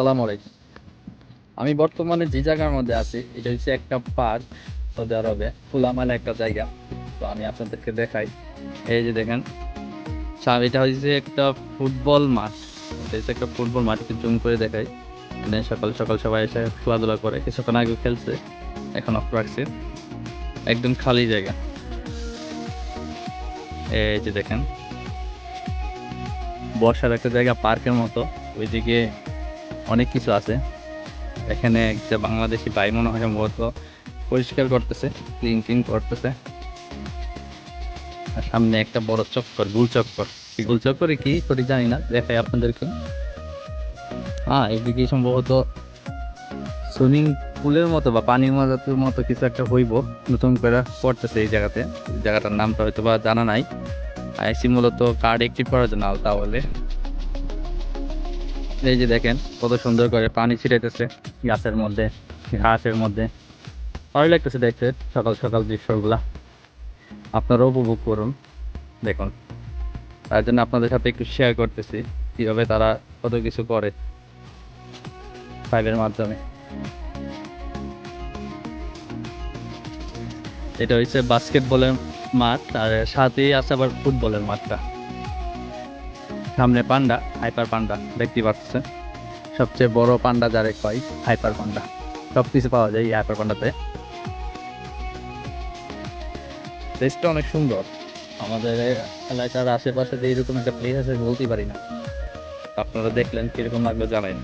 সালাম আলাইকুম। আমি বর্তমানে যে জায়গার মধ্যে আছি, এটা হচ্ছে একটা পার্ক, সৌদি আরবে। খোলামেলা একটা জায়গা। তো আমি আপনাদেরকে দেখাই। এই যে দেখেন এটা হচ্ছে একটা ফুটবল মাঠ। এটা হচ্ছে একটা ফুটবল মাঠ, একটু জুম করে দেখাই। এখানে সকাল সকাল সবাই এসে খেলাধুলা করে। কিছুক্ষণ আগে খেলছে, এখন অফ রাখছে। একদম খালি জায়গা। এই যে দেখেন বর্ষার একটা জায়গা পার্কের মতো। ওইদিকে অনেক কিছু আছে। এখানে একটা বাংলাদেশি ভাই মনে হয় সম্ভবত পরিষ্কার করতেছে ক্লিন ক্লিন করতেছে। আর সামনে একটা বড় চক্কর, গুল চক্কর। গুল চক্করে কি করি জানি না, দেখাই আপনাদেরকে। হ্যাঁ এদিকে সম্ভবত সুইমিং পুলের মতো বা পানির মজার মতো কিছু একটা হইব, নতুন করে পড়তেছে এই জায়গাতে। জায়গাটার নামটা হয়তো বা জানা নাই। আইসি মূলত কার্ড অ্যাক্টিভ করার জন্য তাহলে। এই যে দেখেন, কত সুন্দর করে পানি ছিটাইতেছে গাছের মধ্যে, ঘাসের মধ্যে। ভালো লাগতেছে দেখতে, সকাল সকাল দৃশ্যগুলা। আপনারা উপভোগ করুন, দেখুন। তার জন্য আপনাদের সাথে একটু শেয়ার করতেছি, কীভাবে তারা কত কিছু করে ফাইভের মাধ্যমে। এটা হচ্ছে বাস্কেটবলের মাঠ, আর সাথেই আছে আবার ফুটবলের মাঠটা। সামনে পান্ডা, হাইপার পান্ডা দেখতে পাচ্ছে। সবচেয়ে বড় পান্ডা যারে কয়, হাইপার পান্ডা। সব কিছু পাওয়া যায় এই হাইপার পান্ডাতে। প্লেসটা অনেক সুন্দর। আমাদের এলাকার আশেপাশে যে এরকম একটা প্লেস আছে, বলতেই পারি না। আপনারা দেখলেন কীরকম লাগল জানাই